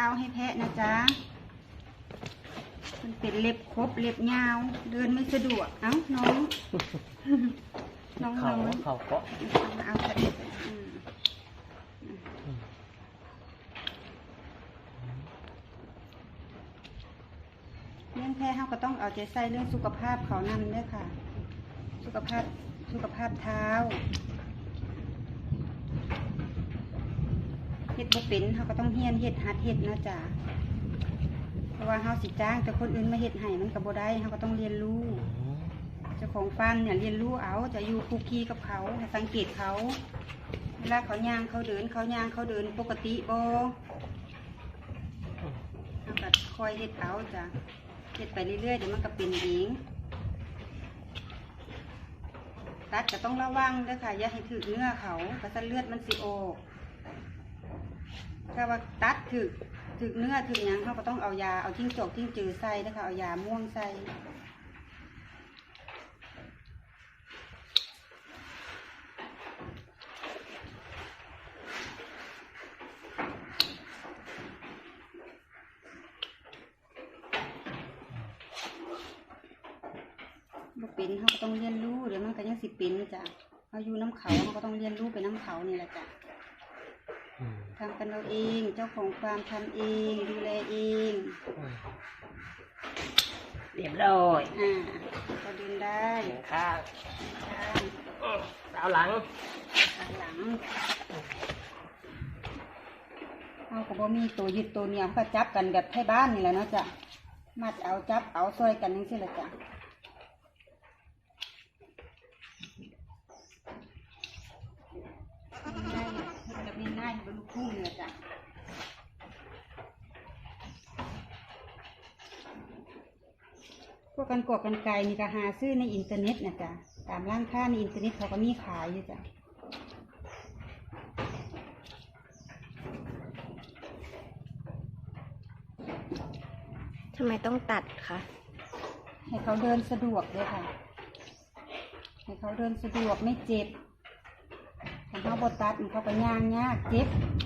าวให้แพะนะจ๊ะ มันเป็นเล็บครบเล็บยาว เดินไม่สะดวก เอ้าน้อง น้องเขาน้องเขาเกาะเอามาเอาเสร็จอืมอืมเรื่องแพะเขาก็ต้องเอาใจใส่เรื่องสุขภาพเขานำด้วยค่ะ สุขภาพสุขภาพเท้า เฮ็ดบ่เป็นเขาก็ต้องเฮียนเฮ็ดหัดเฮ็ดนะจ๊ะเพราะว่าเฮาสิจ้าง แต่คนอื่นมาเฮ็ดให้มันก็บ่ได้เฮาก็ต้องเรียนรู้เจ้าของฟาร์มเนี่ยเรียนรู้เอาจะอยู่คุกคีกับเขาให้สังเกตเขาเวลาเขาย่างเขาเดินเขาย่างเขาเดินปกติบ่เราก็คอยเฮ็ดเอาจ้ะเฮ็ดไปเรื่อยๆเดี๋ยวมันก็เป็นเองตัดก็ต้องระวังด้อค่ะอย่าให้ถึกเนื้อเขากระสันเลือดมันสิออก ถ้าว่าตัดถึกถึกเนื้อถึกยังเขาก็ต้องเอายาเอาจิ้งจกจิ้งจือใส่เด้อค่ะเอายาม่วงใส่บ่เป็นเขาก็ต้องเรียนรู้เดี๋ยวมันก็ยังสิป็นจ้ะเขาอยู่น้ำเขาเขาก็ต้องเรียนรู้ไปน้ำเขานี่แหละจ้ะ ทำกันเราเอง เจ้าของฟาร์มทำเอง ดูแลเองอืมเรียบร้อยอ่าก็เดินได้เสียงข้างข้างอืมสาวหลังข้างหลังเขาก็บ่มีตัวยึดตัวเหนี่ยวเขาก็จับกันแบบไทยบ้านนี่แหละเนาะจ้ะมัดเอาจับเอาซอยกันนี่สิละจ้ะง่ายๆแบบง่ายๆบนลู กทุ่งนี่แหละจ้ะพวกกันกวกกันไก่นี่ก็หาซื้อในอินเทอร์เน็ตนะจ๊ะตามร้านค้าในอินเทอร์เน็ตเขาก็มีขายอยู่จ้ะทำไมต้องตัดคะให้เขาเดินสะดวกเลยค่ะ ให้เขาเดินสะดวกไม่เจ็บถ้าเขาบตัดมันเขาก็ย่างยากเจ็บพยาธิ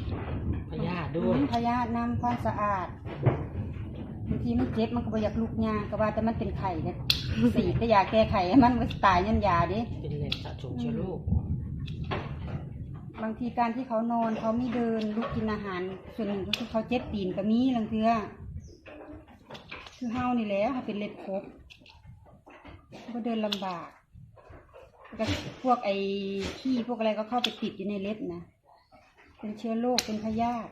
ด้วยพยาธินำความสะอาดบางทีมันเจ็บมันก็บ่อยากลุกยางก็ว่าแต่มันเป็นไข่เนี่ยสีก็อยากแก้ไขให้มันมันตายยันยาดิเป็นแหล่งสะสมเชื้อโรคบางทีการที่เขานอนเขาไม่เดินลุกกินอาหาร ส่วนหนึ่งก็คือเขาเจ็บตีนก็มีลังเทือคือเฮานี่แหละเขาเป็นเล็บครบก็เดินลำบากแล้วก็พวกไอ้ขี้พวกอะไรก็เข้าไปติดอยู่ในเล็บนะ เป็นเชื้อโรคเป็นพยาธิ